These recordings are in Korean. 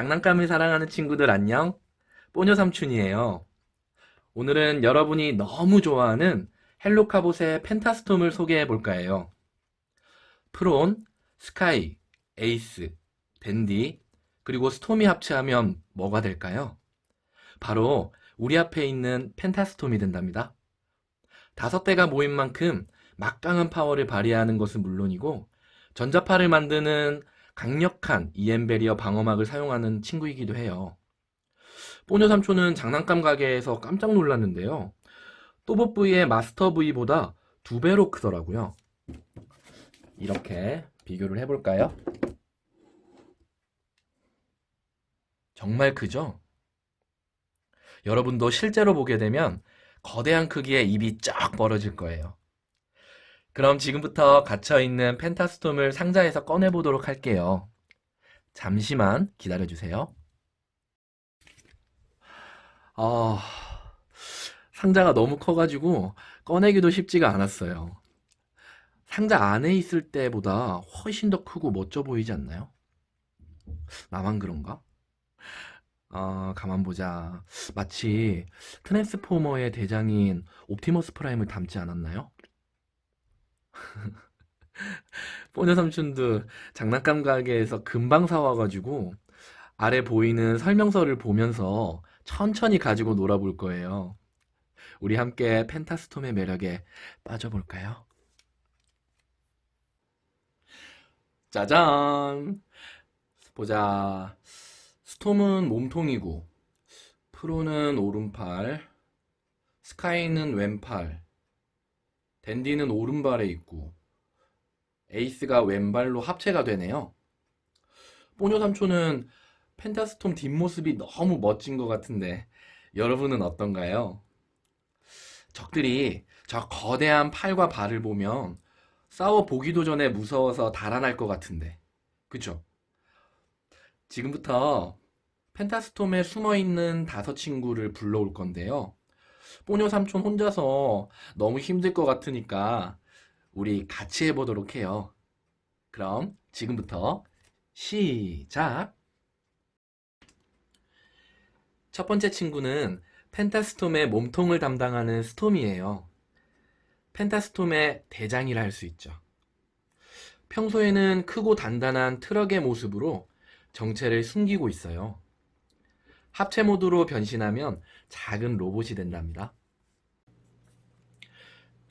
장난감을 사랑하는 친구들 안녕. 뽀뇨 삼촌이에요. 오늘은 여러분이 너무 좋아하는 헬로카봇의 펜타스톰을 소개해 볼까 해요. 프론, 스카이, 에이스, 댄디, 그리고 스톰이 합체하면 뭐가 될까요? 바로 우리 앞에 있는 펜타스톰이 된답니다. 다섯 대가 모인 만큼 막강한 파워를 발휘하는 것은 물론이고 전자파를 만드는 강력한 EM 베리어 방어막을 사용하는 친구이기도 해요. 뽀뇨 삼촌은 장난감 가게에서 깜짝 놀랐는데요. 또봇 V의 마스터 V보다 두 배로 크더라고요. 이렇게 비교를 해볼까요? 정말 크죠? 여러분도 실제로 보게 되면 거대한 크기의 입이 쫙 벌어질 거예요. 그럼 지금부터 갇혀있는 펜타스톰을 상자에서 꺼내보도록 할게요. 잠시만 기다려주세요. 아, 상자가 너무 커가지고 꺼내기도 쉽지가 않았어요. 상자 안에 있을 때보다 훨씬 더 크고 멋져 보이지 않나요? 나만 그런가? 아, 가만 보자. 마치 트랜스포머의 대장인 옵티머스 프라임을 닮지 않았나요? 뽀녀 삼촌도 장난감 가게에서 금방 사와가지고 아래 보이는 설명서를 보면서 천천히 가지고 놀아볼 거예요. 우리 함께 펜타스톰의 매력에 빠져볼까요? 짜잔! 보자. 스톰은 몸통이고, 프로는 오른팔, 스카이는 왼팔, 댄디는 오른발에 있고, 에이스가 왼발로 합체가 되네요. 뽀뇨 삼촌은 펜타스톰 뒷모습이 너무 멋진 것 같은데, 여러분은 어떤가요? 적들이 저 거대한 팔과 발을 보면 싸워 보기도 전에 무서워서 달아날 것 같은데. 그쵸? 지금부터 펜타스톰에 숨어 있는 다섯 친구를 불러올 건데요. 뽀뇨 삼촌 혼자서 너무 힘들 것 같으니까 우리 같이 해보도록 해요. 그럼 지금부터 시작! 첫 번째 친구는 펜타스톰의 몸통을 담당하는 스톰이에요. 펜타스톰의 대장이라 할 수 있죠. 평소에는 크고 단단한 트럭의 모습으로 정체를 숨기고 있어요. 합체 모드로 변신하면 작은 로봇이 된답니다.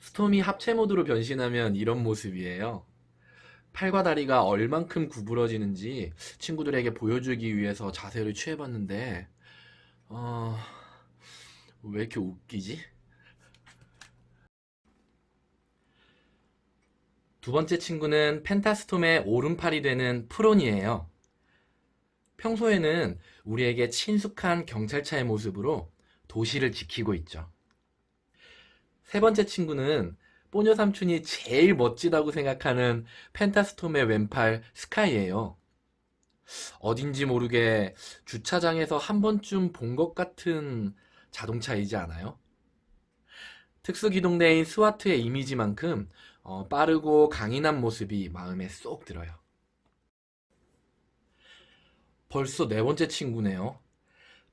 스톰이 합체 모드로 변신하면 이런 모습이에요. 팔과 다리가 얼만큼 구부러지는지 친구들에게 보여주기 위해서 자세를 취해봤는데, 어, 왜 이렇게 웃기지? 두 번째 친구는 펜타스톰의 오른팔이 되는 프론이에요. 평소에는 우리에게 친숙한 경찰차의 모습으로 도시를 지키고 있죠. 세 번째 친구는 뽀녀 삼촌이 제일 멋지다고 생각하는 펜타스톰의 왼팔 스카이예요. 어딘지 모르게 주차장에서 한 번쯤 본 것 같은 자동차이지 않아요? 특수기동대인 스와트의 이미지만큼 어, 빠르고 강인한 모습이 마음에 쏙 들어요. 벌써 네 번째 친구네요.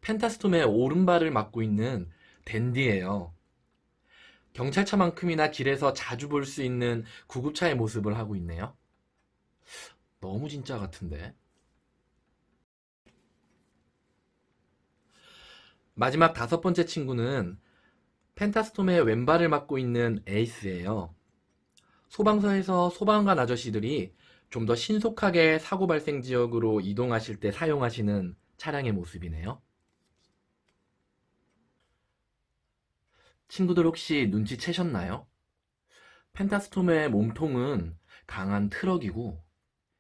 펜타스톰의 오른발을 맡고 있는 댄디예요. 경찰차만큼이나 길에서 자주 볼 수 있는 구급차의 모습을 하고 있네요. 너무 진짜 같은데. 마지막 다섯 번째 친구는 펜타스톰의 왼발을 맡고 있는 에이스예요. 소방서에서 소방관 아저씨들이 좀 더 신속하게 사고 발생 지역으로 이동하실 때 사용하시는 차량의 모습이네요. 친구들 혹시 눈치채셨나요? 펜타스톰의 몸통은 강한 트럭이고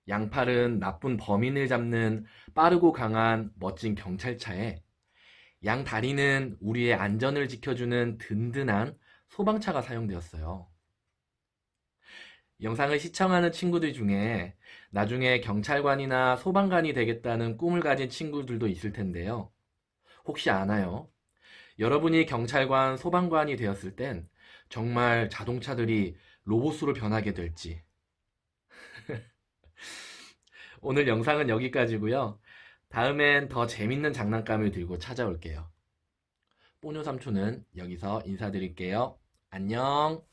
양팔은 나쁜 범인을 잡는 빠르고 강한 멋진 경찰차에 양 다리는 우리의 안전을 지켜주는 든든한 소방차가 사용되었어요. 영상을 시청하는 친구들 중에 나중에 경찰관이나 소방관이 되겠다는 꿈을 가진 친구들도 있을 텐데요. 혹시 아나요? 여러분이 경찰관, 소방관이 되었을 땐 정말 자동차들이 로봇으로 변하게 될지. 오늘 영상은 여기까지고요. 다음엔 더 재밌는 장난감을 들고 찾아올게요. 뽀뇨 삼촌은 여기서 인사드릴게요. 안녕.